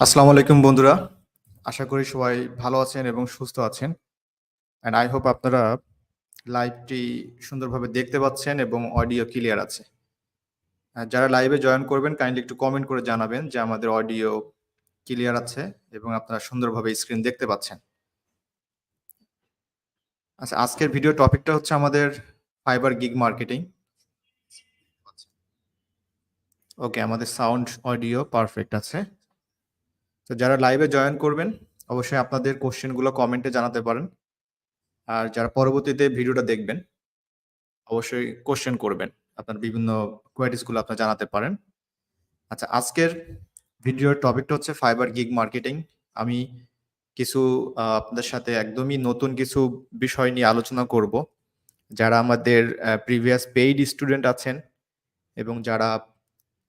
আসসালামু আলাইকুম, বন্ধুরা। আশা করি সবাই ভালো আছেন এবং সুস্থ আছেন। অ্যান্ড আই হোপ আপনারা লাইভটি সুন্দরভাবে দেখতে পাচ্ছেন এবং অডিও ক্লিয়ার আছে। যারা লাইভে জয়েন করবেন কাইন্ডলি একটু কমেন্ট করে জানাবেন যে আমাদের অডিও ক্লিয়ার আছে এবং আপনারা সুন্দরভাবে স্ক্রিন দেখতে পাচ্ছেন। আচ্ছা আজকের ভিডিও টপিকটা হচ্ছে আমাদের ফাইবার গিগ মার্কেটিং ওকে আমাদের সাউন্ড অডিও পারফেক্ট আছে। তো যারা লাইভে জয়েন করবেন, অবশ্যই আপনাদের কোশ্চেনগুলো কমেন্টে জানাতে পারেন। আর যারা পরবর্তীতে ভিডিওটা দেখবেন, অবশ্যই কোশ্চেন করবেন। আপনার বিভিন্ন কোয়ারিজগুলো আপনারা জানাতে পারেন। আচ্ছা আজকের ভিডিওর টপিকটা হচ্ছে ফাইবার গিগ মার্কেটিং আমি কিছু আপনাদের সাথে একদমই নতুন কিছু বিষয় নিয়ে আলোচনা করব। যারা আমাদের প্রিভিয়াস পেইড স্টুডেন্ট আছেন এবং যারা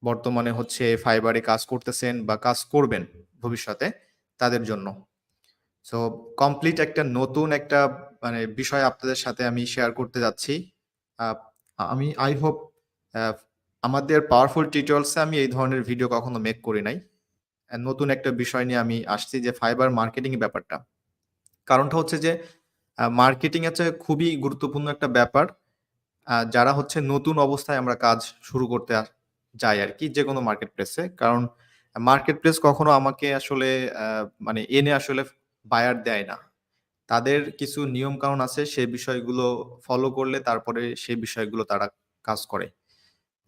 বর্তমানে হচ্ছে ফাইবারে কাজ করতেছেন বা কাজ করবেন ভবিষ্যতে তাদের জন্য। সো কমপ্লিট একটা নতুন একটা মানে বিষয় আপনাদের সাথে আমি শেয়ার করতে যাচ্ছি। আমি আই হোপ আমাদের পাওয়ারফুল টিউটোরিয়ালসে আমি এই ধরনের ভিডিও কখনো মেক করি নাই। নতুন একটা বিষয় নিয়ে আমি আসছি যে ফাইবার মার্কেটিং ব্যাপারটা। কারণটা হচ্ছে যে মার্কেটিং হচ্ছে খুবই গুরুত্বপূর্ণ একটা ব্যাপার। যারা হচ্ছে নতুন অবস্থায় আমরা কাজ শুরু করতে যাই আর কি যে কোনো মার্কেট প্লেসে কারণ মার্কেট প্লেস কখনো আমাকে আসলে মানে এনে আসলে বায়ার দেয় না। তাদের কিছু নিয়ম কানুন আছে সেই বিষয়গুলো ফলো করলে তারপরে সেই বিষয়গুলো তারা কাজ করে।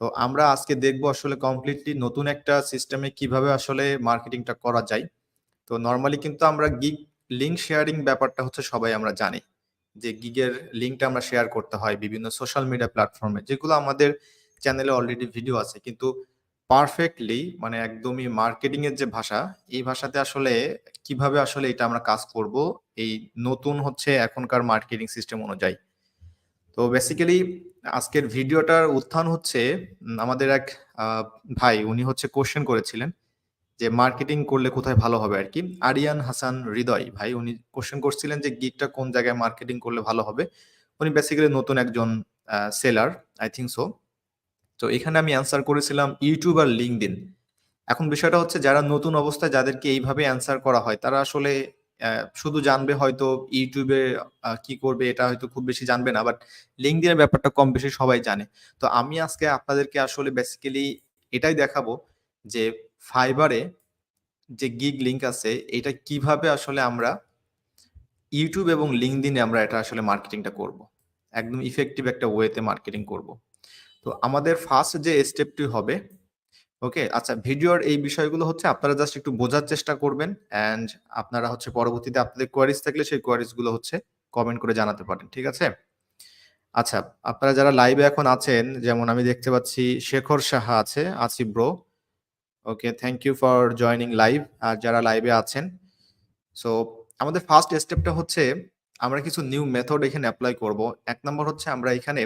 তো আমরা আজকে দেখব আসলে কমপ্লিটলি নতুন একটা সিস্টেমে কীভাবে আসলে মার্কেটিংটা করা যায়। তো নর্মালি কিন্তু আমরা গিগ লিঙ্ক শেয়ারিং ব্যাপারটা হচ্ছে সবাই আমরা জানি। যে গিগের লিঙ্কটা আমরা শেয়ার করতে হয় বিভিন্ন সোশ্যাল মিডিয়া প্ল্যাটফর্মে যেগুলো আমাদের চ্যানেলে অলরেডি ভিডিও আছে। কিন্তু পারফেক্টলি মানে একদমই মার্কেটিং এর যে ভাষা, এই ভাষাতে আসলে কীভাবে আসলে এটা আমরা কাজ করব, এই নতুন হচ্ছে এখনকার মার্কেটিং সিস্টেম অনুযায়ী। তো বেসিক্যালি আজকের ভিডিওটার উত্থান হচ্ছে, আমাদের এক ভাই, উনি হচ্ছে কোশ্চেন করেছিলেন যে মার্কেটিং করলে কোথায় ভালো হবে আর কি। আরিয়ান হাসান হৃদয়, ভাই, উনি কোশ্চেন করছিলেন যে গিগটা কোন জায়গায় মার্কেটিং করলে ভালো হবে। উনি বেসিক্যালি নতুন একজন সেলার আই থিঙ্ক সো তো এখানে আমি অ্যান্সার করেছিলাম ইউটিউব আর লিঙ্কডিন এখন বিষয়টা হচ্ছে যারা নতুন অবস্থায় যাদেরকে এইভাবে অ্যান্সার করা হয়, তারা আসলে শুধু জানবে হয়তো ইউটিউবে কি করবে, এটা হয়তো খুব বেশি জানবে না বাট লিঙ্কডিনের ব্যাপারটা কম বেশি সবাই জানে। তো আমি আজকে আপনাদেরকে আসলে বেসিক্যালি এটাই দেখাবো যে ফাইবারে যে গিগ লিঙ্ক আছে, এটা কীভাবে আসলে আমরা ইউটিউব এবং লিঙ্কডিনে আমরা এটা আসলে মার্কেটিংটা করব। একদম ইফেক্টিভ একটা ওয়েতে মার্কেটিং করব। তো আমাদের ফার্স্ট যে স্টেপটি হবে ওকে আচ্ছা ভিডিওর এই বিষয়গুলো হচ্ছে আপনারা জাস্ট একটু বোঝার চেষ্টা করবেন অ্যান্ড আপনারা হচ্ছে পরবর্তীতে আপনাদের কোয়ারিজ থাকলে সেই কোয়ারিজগুলো হচ্ছে কমেন্ট করে জানাতে পারেন, ঠিক আছে? আচ্ছা আপনারা যারা লাইভে এখন আছেন, যেমন আমি দেখতে পাচ্ছি শেখর সাহা আছে, আছি bro okay thank you for joining live আর যারা লাইভে আছেন সো আমাদের ফার্স্ট স্টেপটা হচ্ছে আমরা কিছু নিউ মেথড এখানে অ্যাপ্লাই করব। এক নম্বর হচ্ছে আমরা এখানে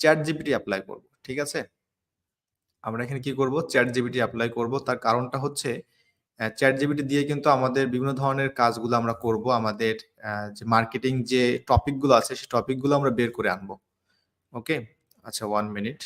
চ্যাট জিপিটি অ্যাপ্লাই করব, ঠিক আছে? আমরা এখানে কি করব? চ্যাট জিপিটি অ্যাপ্লাই করব। তার কারণটা হচ্ছে চ্যাট জিপিটি দিয়ে কিন্তু আমাদের বিভিন্ন ধরনের কাজগুলো আমরা করব। আমাদের যে মার্কেটিং যে টপিকগুলো আছে সেই টপিকগুলো আমরা বের করে আনব। ওকে আচ্ছা ওয়ান মিনিট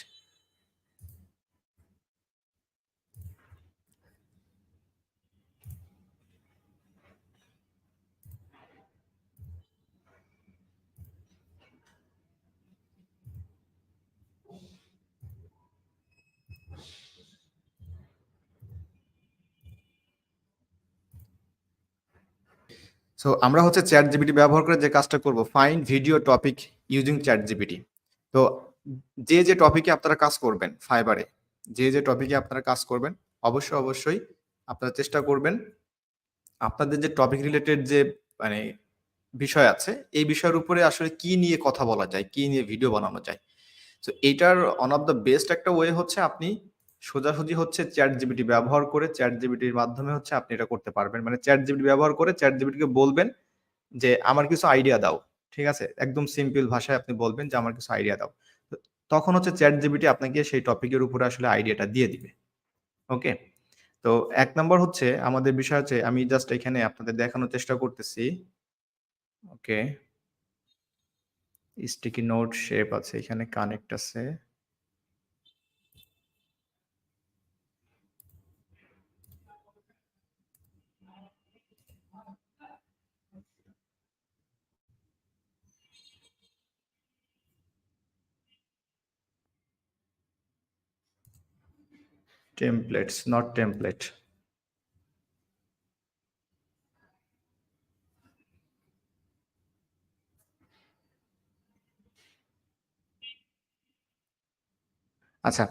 সো আমরা হচ্ছে চ্যাট জিপিটি ব্যবহার করে যে কাজটা করব find video topic using ChatGPT তো যে যে টপিকে আপনারা কাজ করবেন ফাইবারে যে যে টপিকে আপনারা কাজ করবেন, অবশ্যই অবশ্যই আপনারা চেষ্টা করবেন আপনাদের যে টপিক রিলেটেড যে মানে বিষয় আছে, এই বিষয়ের উপরে আসলে কি নিয়ে কথা বলা যায়, কি নিয়ে ভিডিও বানানো যায়। তো এটার অন অফ দ্য বেস্ট একটা ওয়ে হচ্ছে আপনি সোজাসুজি হচ্ছে চ্যাট জিবিটি ব্যবহার করে চ্যাট জিবিটির মাধ্যমে হচ্ছে আপনি এটা করতে পারবেন। মানে চ্যাট জিবিটি ব্যবহার করে চ্যাট জিবিটিকে বলবেন যে, আমার কিছু আইডিয়া দাও। ঠিক আছে? একদম সিম্পল ভাষায় আপনি বলবেন যে, আমার কিছু আইডিয়া দাও। তখন হচ্ছে চ্যাট জিবিটি আপনাকে সেই টপিকের উপরে আসলে আইডিয়াটা দিয়ে দিবে। ওকে? তো এক নম্বর হচ্ছে আমাদের বিষয় হচ্ছে, আমি জাস্ট এখানে আপনাদের দেখানোর চেষ্টা করতেছি। ওকে? স্টিকি নোট শেপ আছে, এখানে কানেক্ট আছে। টেমপ্লেটস নট টেমপ্লেট আচ্ছা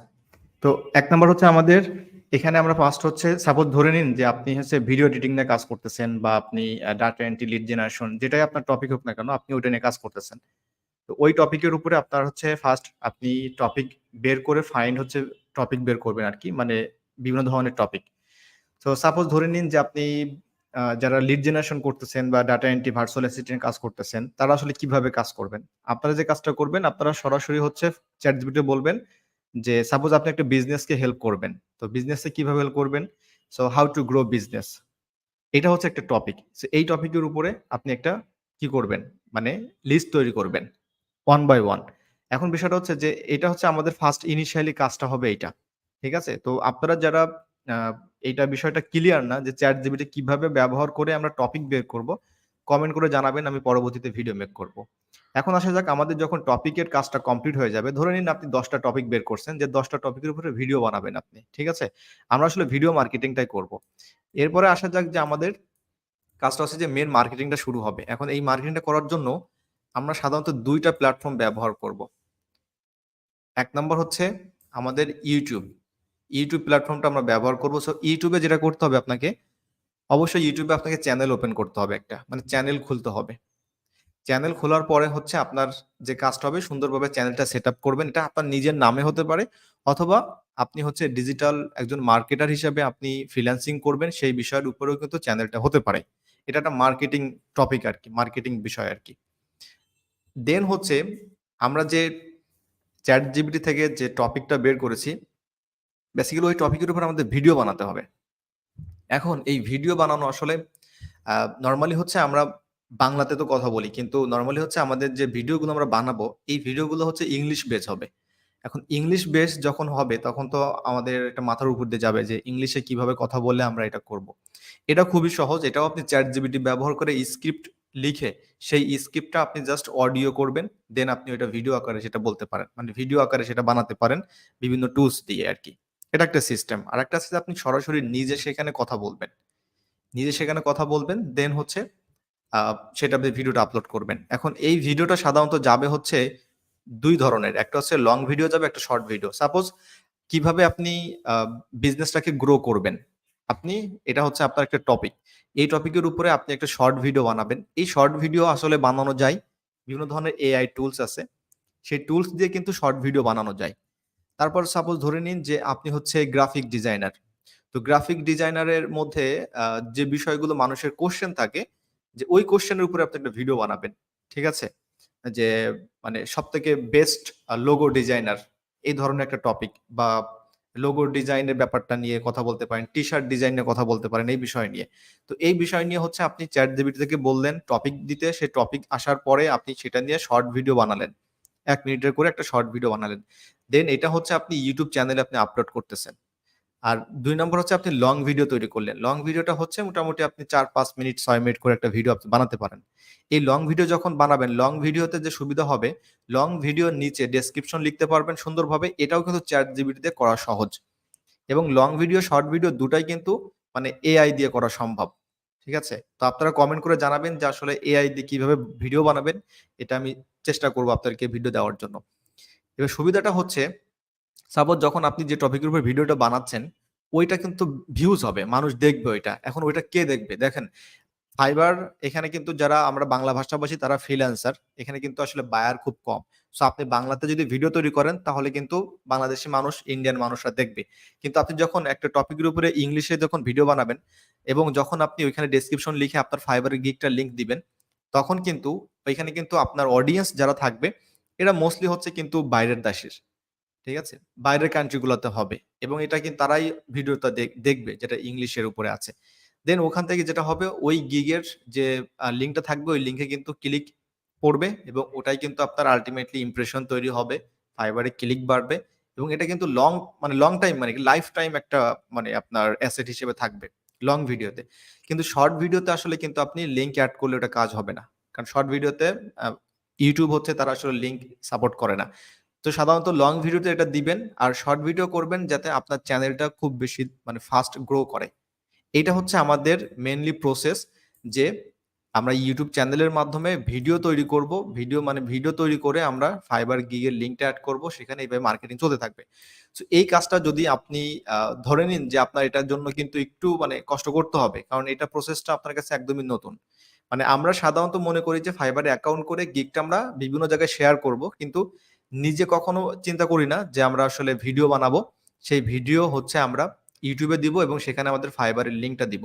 তো এক নম্বর হচ্ছে আমাদের, এখানে আমরা ফার্স্ট হচ্ছে সাপোজ ধরে নিন যে আপনি হচ্ছে ভিডিও এডিটিং নিয়ে কাজ করতেছেন বা আপনি ডাটা এন্ট্রি লিড জেনারেশন যেটাই আপনার টপিক হোক না কেন, আপনি ওইটা নিয়ে কাজ করতেছেন। তো ওই টপিকের উপরে আপনার হচ্ছে ফার্স্ট আপনি টপিক বের করে ফাইন্ড হচ্ছে টপিক বের করবেন আর কি মানে বিভিন্ন ধরনের টপিক তো সাপোজ ধরে নিন যে আপনি যারা লিড জেনারেশন করতেছেন বা ডাটা এন্ট্রি ভার্চুয়াল অ্যাসিস্ট্যান্ট কাজ করতেছেন, তারা আসলে কীভাবে কাজ করবেন? আপনারা যে কাজটা করবেন, আপনারা সরাসরি হচ্ছে চ্যাট জিপিটি বলবেন যে সাপোজ আপনি একটা বিজনেসকে হেল্প করবেন। তো বিজনেসে কীভাবে হেল্প করবেন? So how to grow business এটা হচ্ছে একটা টপিক এই টপিকের উপরে আপনি একটা কি করবেন? মানে লিস্ট তৈরি করবেন ওয়ান বাই ওয়ান এখন বিষয়টা হচ্ছে যে, এটা হচ্ছে আমাদের ফার্স্ট ইনিশিয়ালি কাজটা হবে এইটা, ঠিক আছে? তো আপনারা যারা এইটা বিষয়টা ক্লিয়ার না যে চ্যাট জিবিটি কীভাবে ব্যবহার করে আমরা টপিক বের করব কমেন্ট করে জানাবেন, আমি পরবর্তীতে ভিডিও মেক করব। এখন আসা যাক, আমাদের যখন টপিকের কাজটা কমপ্লিট হয়ে যাবে, ধরে নিন আপনি দশটা টপিক বের করছেন, যে দশটা টপিকের উপরে ভিডিও বানাবেন আপনি, ঠিক আছে? আমরা আসলে ভিডিও মার্কেটিংটাই করব। এরপরে আসা যাক যে আমাদের কাজটা হচ্ছে যে মেন মার্কেটিংটা শুরু হবে। এখন এই মার্কেটিংটা করার জন্য আমরা সাধারণত দুইটা প্ল্যাটফর্ম ব্যবহার করব। এক নম্বর হচ্ছে আমাদের ইউটিউব ইউটিউব প্ল্যাটফর্মটা আমরা ব্যবহার করব। সো ইউটিউবে যেটা করতে হবে আপনাকে, অবশ্যই ইউটিউবে আপনাকে চ্যানেল ওপেন করতে হবে একটা। মানে চ্যানেল খুলতে হবে। চ্যানেল খোলার পরে হচ্ছে আপনার যে কাজটা হবে, সুন্দরভাবে চ্যানেলটা সেট করবেন। এটা আপনার নিজের নামে হতে পারে, অথবা আপনি হচ্ছে ডিজিটাল একজন মার্কেটার হিসাবে আপনি ফ্রিল্যান্সিং করবেন, সেই বিষয়ের উপরেও কিন্তু চ্যানেলটা হতে পারে। এটা একটা মার্কেটিং টপিক আর কি মার্কেটিং বিষয় আর কি। দেন হচ্ছে আমরা যে চ্যাট জিবিটি থেকে যে টপিকটা বের করেছি বেসিক্যালি ওই টপিকের উপর আমাদের ভিডিও বানাতে হবে এখন এই ভিডিও বানানো আসলে নর্মালি হচ্ছে আমরা বাংলাতে তো কথা বলি, কিন্তু নর্মালি হচ্ছে আমাদের যে ভিডিওগুলো আমরা বানাবো, এই ভিডিওগুলো হচ্ছে ইংলিশ বেস হবে এখন ইংলিশ বেস যখন হবে, তখন তো আমাদের একটা মাথার উপর দিয়ে যাবে যে ইংলিশে কীভাবে কথা বললে আমরা এটা করব। এটা খুবই সহজ, এটাও আপনি চ্যাট জিবিটি ব্যবহার করে স্ক্রিপ্ট লিখে সেই স্ক্রিপ্টটা আপনি জাস্ট অডিও করবেন দেন আপনি ওইটা ভিডিও আকারে সেটা বলতে পারেন। মানে ভিডিও আকারে সেটা বানাতে পারেন বিভিন্ন টুলস দিয়ে আর কি। এটা একটা সিস্টেম আর একটা আছে আপনি সরাসরি নিজে সেখানে কথা বলবেন। নিজে সেখানে কথা বলবেন দেন হচ্ছে সেটা আপনি ভিডিওটা আপলোড করবেন। এখন এই ভিডিওটা সাধারণত যাবে হচ্ছে দুই ধরনের। একটা হচ্ছে লং ভিডিও যাবে, একটা শর্ট ভিডিও সাপোজ কীভাবে আপনি বিজনেসটাকে গ্রো করবেন? আপনি, এটা হচ্ছে আপনার একটা টপিক এই টপিকের উপরে আপনি একটা শর্ট ভিডিও বানাবেন। এই শর্ট ভিডিও আসলে বানানো যায়, বিভিন্ন ধরনের এআই টুলস আছে। সেই টুলস দিয়ে কিন্তু শর্ট ভিডিও বানানো যায়। তারপর সাপোজ ধরে নিন যে আপনি হচ্ছে গ্রাফিক ডিজাইনার তো গ্রাফিক ডিজাইনারের মধ্যে যে বিষয়গুলো মানুষের কোশ্চেন থাকে, যে ওই কোশ্চেনের উপরে আপনি একটা ভিডিও বানাবেন। ঠিক আছে? যে মানে সব থেকে বেস্ট লোগো ডিজাইনার এই ধরনের একটা টপিক বা লোগো ডিজাইনের ব্যাপারটা নিয়ে কথা বলতে পারেন টি শার্ট ডিজাইনের কথা বলতে পারেন এই বিষয় নিয়ে। তো এই বিষয় নিয়ে হচ্ছে আপনি চ্যাট জিবিটি থেকে বললেন টপিক দিতে, সে টপিক আসার পরে আপনি সেটা নিয়ে শর্ট ভিডিও বানালেন। এক মিনিটের করে একটা শর্ট ভিডিও বানালেন। দেন এটা হচ্ছে আপনি ইউটিউব চ্যানেলে আপনি আপলোড করতেছেন। আর দুই নম্বর হচ্ছে আপনি লং ভিডিও তৈরি করলেন। লং ভিডিওটা হচ্ছে মোটামুটি আপনি চার, পাঁচ মিনিট, ছয় মিনিট করে একটা ভিডিও আপনি বানাতে পারেন। এই লং ভিডিও যখন বানাবেন লং ভিডিওতে যে সুবিধা হবে লং ভিডিওর নিচে ডেসক্রিপশন লিখতে পারবেন সুন্দরভাবে। এটাও কিন্তু চ্যাট জিবিটিতে করা সহজ। এবং লং ভিডিও শর্ট ভিডিও দুটাই কিন্তু মানে এআই দিয়ে করা সম্ভব। ঠিক আছে? তো আপনারা কমেন্ট করে জানাবেন যে আসলে এআই দিয়ে কীভাবে ভিডিও বানাবেন। এটা আমি চেষ্টা করব আপনাদেরকে ভিডিও দেওয়ার জন্য। এবার সুবিধাটা হচ্ছে সাপোজ যখন আপনি যে টপিকের উপর ভিডিওটা বানাচ্ছেন, ওইটা কিন্তু ভিউজ হবে, মানুষ দেখবে ওইটা। এখন ওইটা কে দেখবে? দেখেন ফাইবার এখানে কিন্তু যারা আমরা বাংলা ভাষাভাষী তারা ফ্রিল্যান্সার এখানে কিন্তু আসলে বায়ার খুব কম। সো আপনি বাংলাতে যদি ভিডিও তৈরি করেন, তাহলে কিন্তু বাংলাদেশি মানুষ ইন্ডিয়ান মানুষরা দেখবে। কিন্তু আপনি যখন একটা টপিকের উপরে ইংলিশে যখন ভিডিও বানাবেন, এবং যখন আপনি ওইখানে ডেসক্রিপশন লিখে আপনার ফাইবারের গিকটা লিঙ্ক দিবেন, তখন কিন্তু, ওইখানে কিন্তু আপনার অডিয়েন্স যারা থাকবে, এরা মোস্টলি হচ্ছে কিন্তু বাইরের দেশের। ঠিক আছে? বাইরের কান্ট্রিগুলোতে হবে। এবং এটা কিন্তু তারাই ভিডিওটা দেখবে যেটা ইংলিশের উপরে আছে। দেন ওখান থেকে যেটা হবে, ওই গিগের যে লিঙ্কটা থাকবে, ওই লিঙ্কে কিন্তু ক্লিক পড়বে এবং ওটাই কিন্তু আপনার আলটিমেটলি ইমপ্রেশন তৈরি হবে ফাইবারে ক্লিক বাড়বে এবং এটা কিন্তু লং মানে লং টাইম মানে লাইফ টাইম একটা মানে আপনার অ্যাসেট হিসেবে থাকবে লং ভিডিওতে কিন্তু শর্ট ভিডিওতে আসলে কিন্তু আপনি লিঙ্ক অ্যাড করলে ওটা কাজ হবে না। কারণ শর্ট ভিডিওতে ইউটিউব হচ্ছে তারা আসলে লিঙ্ক সাপোর্ট করে না। তো সাধারণত লং ভিডিওতে এটা দিবেন আর শর্ট ভিডিও করবেন যাতে আপনার চ্যানেলটা খুব বেশি মানে ফাস্ট গ্রো করে। এটা হচ্ছে আমাদের মেনলি প্রসেস যে আমরা ইউটিউব চ্যানেলের মাধ্যমে ভিডিও তৈরি করব। ভিডিও মানে ভিডিও তৈরি করে আমরা ফাইবার গিগের লিঙ্কটা অ্যাড করব, সেখানে এইভাবে মার্কেটিং চলতে থাকবে। তো এই কাজটা যদি আপনি ধরে নিন যে আপনার এটার জন্য কিন্তু একটু মানে কষ্ট করতে হবে, কারণ এটা প্রসেসটা আপনার কাছে একদমই নতুন। মানে আমরা সাধারণত মনে করি যে ফাইবারে অ্যাকাউন্ট করে গিগটা আমরা বিভিন্ন জায়গায় শেয়ার করব, কিন্তু নিজে কখনো চিন্তা করি না যে আমরা আসলে ভিডিও বানাবো। সেই ভিডিও হচ্ছে আমরা ইউটিউবে দিব এবং সেখানে আমাদের ফাইবারের লিঙ্কটা দিব।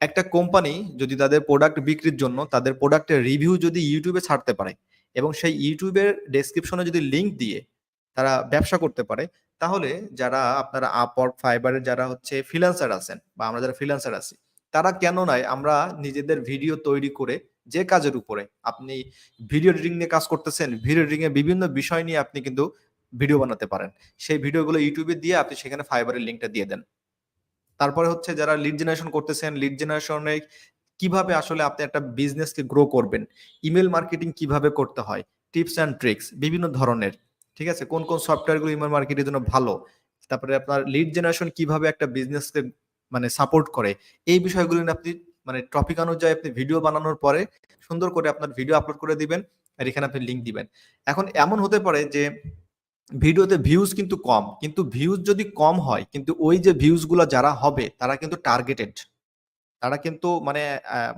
একটা কোম্পানি যদি তাদের প্রোডাক্ট বিক্রির জন্য তাদের প্রোডাক্টের রিভিউ যদি ইউটিউবে ছাড়তে পারে এবং সেই ইউটিউবের ডেসক্রিপশনে যদি লিঙ্ক দিয়ে তারা ব্যবসা করতে পারে, তাহলে যারা আপনারা আপওয়ার্ক ফাইবারের যারা হচ্ছে ফ্রিল্যান্সার আছেন বা আমরা যারা ফ্রিল্যান্সার আছি, তারা কেন নয় আমরা নিজেদের ভিডিও তৈরি করে যে কাজের উপরে আপনি ভিডিও এডিটিং নিয়ে কাজ করতেছেন ভিডিও এডিটিং এর বিভিন্ন বিষয় নিয়ে আপনি কিন্তু ভিডিও বানাতে পারেন। সেই ভিডিওগুলো ইউটিউবে দিয়ে আপনি সেখানে ফাইবারের লিঙ্কটা দিয়ে দেন। তারপরে হচ্ছে যারা লিড জেনারেশন করতেছেন লিড জেনারেশনে কীভাবে আসলে আপনি একটা বিজনেসকে গ্রো করবেন ইমেল মার্কেটিং কীভাবে করতে হয় টিপস অ্যান্ড ট্রিক্স বিভিন্ন ধরনের, ঠিক আছে? কোন কোন সফটওয়্যারগুলো ইমেল মার্কেটের জন্য ভালো, তারপরে আপনার লিড জেনারেশন কীভাবে একটা বিজনেসকে মানে সাপোর্ট করে, এই বিষয়গুলো আপনি মানে টপিক অনুযায়ী আপনি ভিডিও বানানোর পরে সুন্দর করে আপনার ভিডিও আপলোড করে দিবেন আর এখানে আপনি লিঙ্ক দিবেন। এখন এমন হতে পারে যে ভিডিওতে ভিউজ কিন্তু কম, কিন্তু ভিউজ যদি কম হয়, কিন্তু ওই যে ভিউজগুলো যারা হবে, তারা কিন্তু টার্গেটেড তারা কিন্তু মানে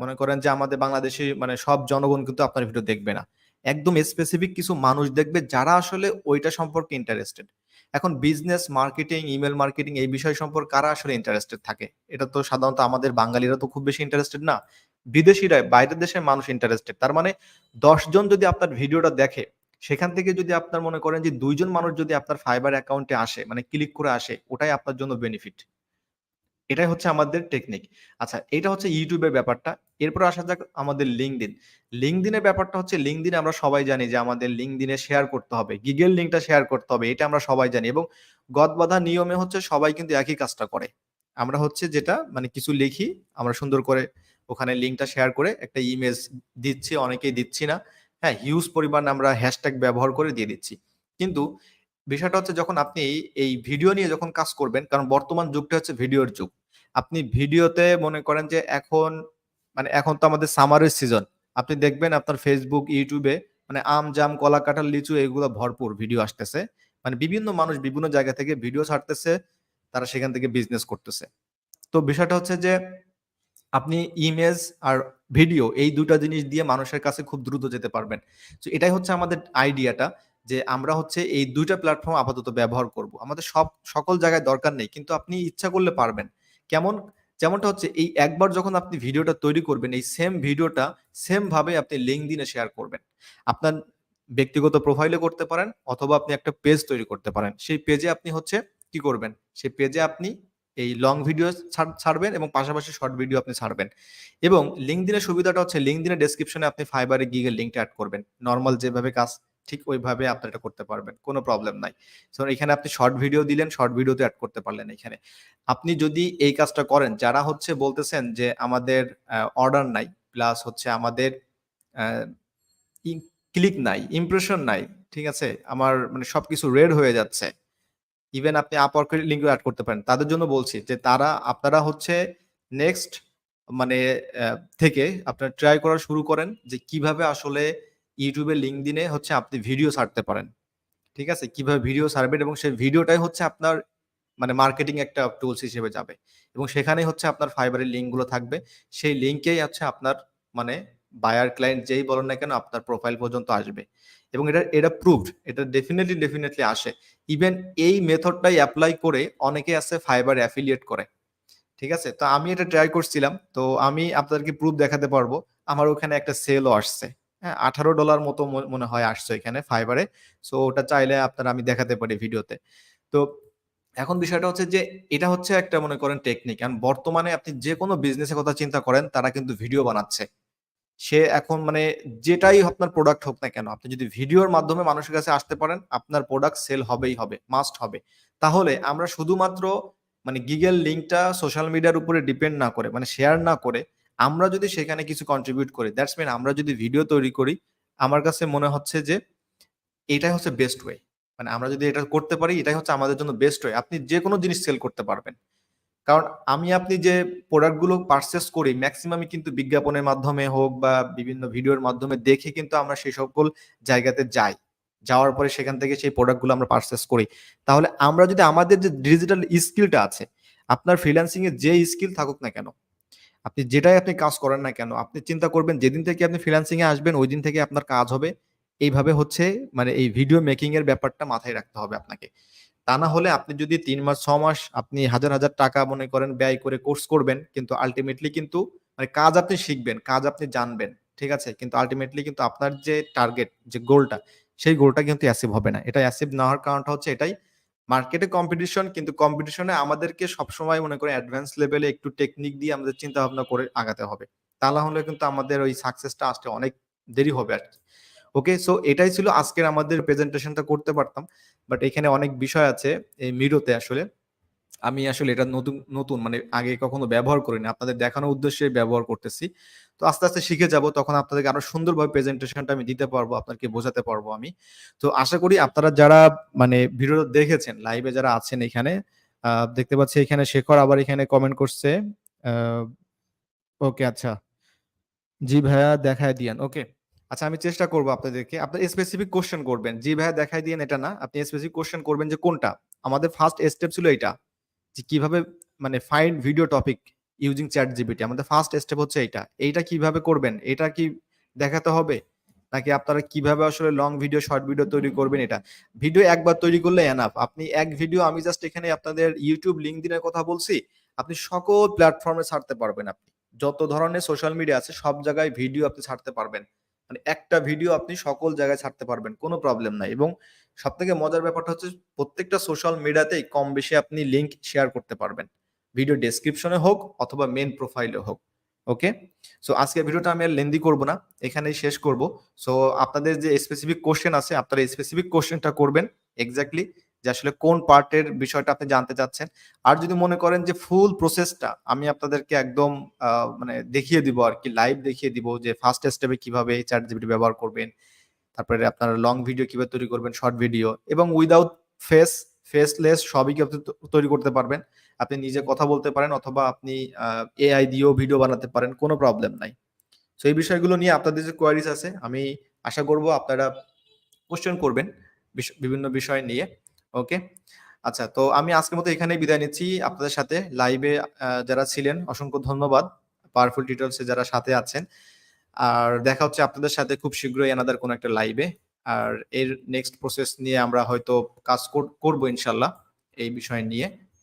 মনে করেন যে আমাদের বাংলাদেশে মানে সব জনগণ কিন্তু আপনার ভিডিও দেখবে না। একদম স্পেসিফিক কিছু মানুষ দেখবে যারা আসলে ওইটা সম্পর্কে ইন্টারেস্টেড এখন বিজনেস মার্কেটিং ইমেল মার্কেটিং এই বিষয় সম্পর্কে কারা আসলে ইন্টারেস্টেড থাকে? এটা তো সাধারণত আমাদের বাঙালিরা তো খুব বেশি ইন্টারেস্টেড না। বিদেশিরা বাইরের দেশের মানুষ ইন্টারেস্টেড তার মানে দশজন যদি আপনার ভিডিওটা দেখে, সেখান থেকে যদি আপনার মনে করেন যে দুইজন মানুষ যদি আপনার ফাইবার অ্যাকাউন্টে আসে মানে ক্লিক করে আসে, ওটাই আপনার জন্য বেনিফিট এটাই হচ্ছে আমাদের টেকনিক আচ্ছা এটা হচ্ছে ইউটিউবের ব্যাপারটা। এরপর আসা যাক আমাদের লিঙ্কডিন লিঙ্কডিনের ব্যাপারটা হচ্ছে লিঙ্কডিন আমরা সবাই জানি যে আমাদের লিঙ্কডিনে শেয়ার করতে হবে। গিগেল লিঙ্কটা শেয়ার করতে হবে, এটা আমরা সবাই জানি। এবং গদবাধা নিয়মে হচ্ছে সবাই কিন্তু একই কাজটা করে। আমরা হচ্ছে যেটা মানে কিছু লিখি, আমরা সুন্দর করে ওখানে লিঙ্কটা শেয়ার করে একটা ইমেজ দিচ্ছি, অনেকেই দিচ্ছি না। হ্যাঁ হিউজ পরিমাণ আমরা হ্যাশট্যাগ ব্যবহার করে দিয়ে দিচ্ছি। কিন্তু বিষয়টা হচ্ছে যখন আপনি এই ভিডিও নিয়ে যখন কাজ করবেন, কারণ বর্তমান যুগটা হচ্ছে ভিডিওর যুগ। আপনি ভিডিওতে মনে করেন যে এখন মানে এখন তো আমাদের সামারের সিজন আপনি দেখবেন আপনার ফেসবুক ইউটিউবে মানে আম জাম কলা কাঁঠাল লিচু এগুলো ভরপুর ভিডিও আসতেছে। মানে বিভিন্ন মানুষ বিভিন্ন জায়গা থেকে ভিডিও ছাড়তেছে, তারা সেখান থেকে বিজনেস করতেছে। তো বিষয়টা হচ্ছে যে আপনি ইমেজ আর ভিডিও এই দুটা জিনিস দিয়ে মানুষের কাছে খুব দ্রুত যেতে পারবেন। তো এটাই হচ্ছে আমাদের আইডিয়াটা যে আমরা হচ্ছে এই দুইটা প্ল্যাটফর্ম আপাতত ব্যবহার করব। আমাদের সব, সকল জায়গায় দরকার নেই, কিন্তু আপনি ইচ্ছা করলে পারবেন। কেমন, যেমনটা হচ্ছে এই একবার যখন আপনি ভিডিওটা তৈরি করবেন, এই সেম ভিডিওটা সেম ভাবে আপনি লিঙ্ক দিনে শেয়ার করবেন। আপনার ব্যক্তিগত প্রোফাইলে করতে পারেন, অথবা আপনি একটা পেজ তৈরি করতে পারেন। সেই পেজে আপনি হচ্ছে কি করবেন? সেই পেজে আপনি এই লং ভিডিও ছাড়বেন এবং পাশাপাশি শর্ট ভিডিও আপনি ছাড়বেন। এবং লিঙ্ক লিঙ্কদিনের সুবিধাটা হচ্ছে লিঙ্ক লিঙ্কদিনের ডেসক্রিপশনে আপনি ফাইবারে গিগের লিঙ্কটা অ্যাড করবেন। নর্মাল যেভাবে কাজ ঠিক ওইভাবে আপনি এটা করতে পারবেন, কোনো প্রবলেম নাই। সো এখানে আপনি শর্ট ভিডিও দিলেন শর্ট ভিডিওতে অ্যাড করতে পারলেন এখানে। আপনি যদি এই কাজটা করেন, যারা হচ্ছে বলতেছেন যে আমাদের অর্ডার নাই প্লাস হচ্ছে আমাদের ক্লিক নাই ইমপ্রেশন নাই, ঠিক আছে? আমার মানে সবকিছু রেড হয়ে যাচ্ছে। ইভেন আপনি আপওয়ার্কের লিঙ্ক অ্যাড করতে পারেন। তাদের জন্য বলছি যে তারা, আপনারা হচ্ছে নেক্সট মানে থেকে আপনারা ট্রাই করা শুরু করেন যে কীভাবে আসলে ইউটিউবে লিঙ্ক দিনে হচ্ছে আপনি ভিডিও ছাড়তে পারেন। ঠিক আছে? কীভাবে ভিডিও ছাড়বেন এবং সেই ভিডিওটাই হচ্ছে আপনার মানে মার্কেটিং একটা টুলস হিসেবে যাবে। এবং সেখানে হচ্ছে আপনার ফাইবারের লিঙ্কগুলো থাকবে। সেই লিঙ্কেই হচ্ছে আপনার মানে বায়ার ক্লায়েন্ট যেই বলেন না কেন আপনার প্রোফাইল পর্যন্ত আসবে। এবং এটা এটা প্রুভড এটা ডেফিনেটলি ডেফিনেটলি আসে। ইভেন এই মেথডটাই অ্যাপ্লাই করে অনেকে আছে ফাইবার অ্যাফিলিয়েট করে। ঠিক আছে? তো আমি এটা ট্রাই করছিলাম। তো আমি আপনাদেরকে প্রুফ দেখাতে পারব। আমার ওখানে একটা সেলও আসছে। হ্যাঁ আঠারো ডলার মতো মনে হয় আসছে এখানে ফাইবারে সো ওটা চাইলে আপনারা আমি দেখাতে পারি ভিডিওতে তো, এখন বিষয়টা হচ্ছে যে, এটা হচ্ছে একটা মনে করেন টেকনিক কারণ বর্তমানে আপনি যে কোনো বিজনেসের কথা চিন্তা করেন, তারা কিন্তু ভিডিও বানাচ্ছে। সে এখন মানে যেটাই আপনার প্রোডাক্ট হোক না কেন, আপনি যদি ভিডিওর মাধ্যমে মানুষের কাছে আসতে পারেন, আপনার প্রোডাক্ট সেল হবেই হবে মাস্ট হবে। তাহলে আমরা শুধুমাত্র মানে গিগেল লিঙ্কটা সোশ্যাল মিডিয়ার উপরে ডিপেন্ড না করে মানে শেয়ার না করে আমরা যদি সেখানে কিছু কন্ট্রিবিউট করি দ্যাটস মিন আমরা যদি ভিডিও তৈরি করি, আমার কাছে মনে হচ্ছে যে এটাই হচ্ছে বেস্ট ওয়ে মানে আমরা যদি এটা করতে পারি, এটাই হচ্ছে আমাদের জন্য বেস্ট ওয়ে আপনি যে কোনো জিনিস সেল করতে পারবেন। কারণ আমি আপনি যে প্রোডাক্টগুলো পারচেস করি ম্যাক্সিমামই কিন্তু বিজ্ঞাপনের মাধ্যমে হোক বা বিভিন্ন ভিডিওর মাধ্যমে দেখে কিন্তু আমরা সেই সকল জায়গাতে যাই। যাওয়ার পরে সেখান থেকে সেই প্রোডাক্টগুলো আমরা পারচেস করি। তাহলে আমরা যদি আমাদের যে ডিজিটাল স্কিলটা আছে, আপনার ফ্রিল্যান্সিং এ যে স্কিল থাকুক না কেন আপনি যেটাই আপনি কাজ করেন না কেন, আপনি চিন্তা করবেন যেদিন থেকে আপনি ফ্রিল্যান্সিং এ আসবেন, ওই দিন থেকে আপনার কাজ হবে। এইভাবে হচ্ছে মানে এই ভিডিও মেকিং এর ব্যাপারটা মাথায় রাখতে হবে আপনাকে। তা না হলে আপনি যদি তিন মাস, ছ মাস আপনি হাজার হাজার টাকা মনে করেন ব্যয় করে কোর্স করবেন, কিন্তু আলটিমেটলি কিন্তু মানে কাজ আপনি শিখবেন, কাজ আপনি জানবেন, ঠিক আছে? কিন্তু আলটিমেটলি কিন্তু আপনার যে টার্গেট যে গোলটা সেই গোলটা কিন্তু অ্যাসিভ হবে না। এটা অ্যাসিভ না হওয়ার কারণটা হচ্ছে এটাই মার্কেটে কম্পিটিশন কিন্তু কম্পিটিশনে আমাদেরকে সবসময় মনে করে অ্যাডভান্স লেভেলে একটু টেকনিক দিয়ে আমাদের চিন্তা ভাবনা করে আগাতে হবে। তা না হলে কিন্তু আমাদের ওই সাকসেসটা আসতে অনেক দেরি হবে আর কি। ওকে সো এটাই ছিল আজকের আমাদের প্রেজেন্টেশনটা করতে পারতাম। বাট এখানে অনেক বিষয় আছে এই মিরোতে আসলে। আমি আসলে এটা নতুন নতুন মানে আগে কখনো ব্যবহার করিনি। আপনাদের দেখানোর উদ্দেশ্যে ব্যবহার করতেছি। তো আস্তে আস্তে শিখে যাব, তখন আপনাদেরকে আরও সুন্দরভাবে প্রেজেন্টেশনটা আমি দিতে পারব আপনাকে বোঝাতে পারব আমি। তো আশা করি আপনারা যারা মানে ভিডিও দেখেছেন লাইভে যারা আছেন এখানে দেখতে পাচ্ছি এখানে শেখর আবার এখানে কমেন্ট করছে। ওকে আচ্ছা। জি ভাইয়া, দেখায় দিয়েন ওকে আচ্ছা আমি চেষ্টা করব আপনাদেরকে। আপনার স্পেসিফিক কোশ্চেন করবেন। জি ভাইয়া, দেখায় দিয়েন, এটা না। আপনি স্পেসিফিক কোশ্চেন করবেন যে কোনটা? আমাদের ফার্স্ট স্টেপ ছিল এটা যে কীভাবে মানে find video topic using ChatGPT আমাদের ফার্স্ট স্টেপ হচ্ছে এইটা। এইটা কীভাবে করবেন? এটা কি দেখাতে হবে? নাকি আপনারা কীভাবে আসলে লং ভিডিও শর্ট ভিডিও তৈরি করবেন এটা? ভিডিও একবার তৈরি করলে এনাফ আপনি এক ভিডিও আমি জাস্ট এখানে আপনাদের ইউটিউব লিঙ্ক দিনের কথা বলছি। আপনি সকল প্ল্যাটফর্মে ছাড়তে পারবেন আপনি। যত ধরনের সোশ্যাল মিডিয়া আছে, সব জায়গায় ভিডিও আপনি ছাড়তে পারবেন। মানে একটা ভিডিও আপনি সকল জায়গায় ছাড়তে পারবেন, কোনো প্রবলেম নাই। এবং সব থেকে মজার ব্যাপারটা হচ্ছে, প্রত্যেকটা সোশ্যাল মিডিয়াতেই কম বেশি আপনি লিঙ্ক শেয়ার করতে পারবেন। ভিডিও ডেসক্রিপশনে হোক অথবা মেন প্রোফাইলে হোক ওকে সো আজকে ভিডিওটা আমি আর লেন্দি করব না, এখানেই শেষ করব। সো আপনাদের যে স্পেসিফিক কোশ্চেন আছে, আপনারা স্পেসিফিক কোশ্চেনটা করবেন এক্স্যাক্টলি যে আসলে কোন পার্টের বিষয়টা আপনি জানতে চাচ্ছেন। আর যদি মনে করেন যে ফুল প্রসেসটা আমি আপনাদেরকে একদম মানে দেখিয়ে দিব আর কি লাইভ দেখিয়ে দিব যে ফার্স্ট স্টেপে কীভাবে চ্যাট জিপিটি ব্যবহার করবেন, তারপরে আপনারা লং ভিডিও কীভাবে তৈরি করবেন শর্ট ভিডিও এবং উইদাউট ফেস ফেসলেস সবই কি আপনি তৈরি করতে পারবেন। আপনি নিজে কথা বলতে পারেন অথবা আপনি এআই দিয়েও ভিডিও বানাতে পারেন, কোনো প্রবলেম নাই। তো এই বিষয়গুলো নিয়ে আপনাদের যে কোয়ারিজ আছে, আমি আশা করব আপনারা কোশ্চেন করবেন বিভিন্ন বিষয় নিয়ে ওকে আচ্ছা তো আমি আজকের মতো এখানেই বিদায় নিচ্ছি। আপনাদের সাথে লাইভে যারা ছিলেন, অসংখ্য ধন্যবাদ। পাওয়ারফুল ডিটেলসে যারা সাথে আছেন। আর দেখা হচ্ছে আপনাদের সাথে খুব শীঘ্রই এনাদের কোনো একটা লাইভে আর এর নেক্সট প্রসেস নিয়ে আমরা হয়তো কাজ কর- করব ইনশাল্লাহ, এই বিষয় নিয়ে।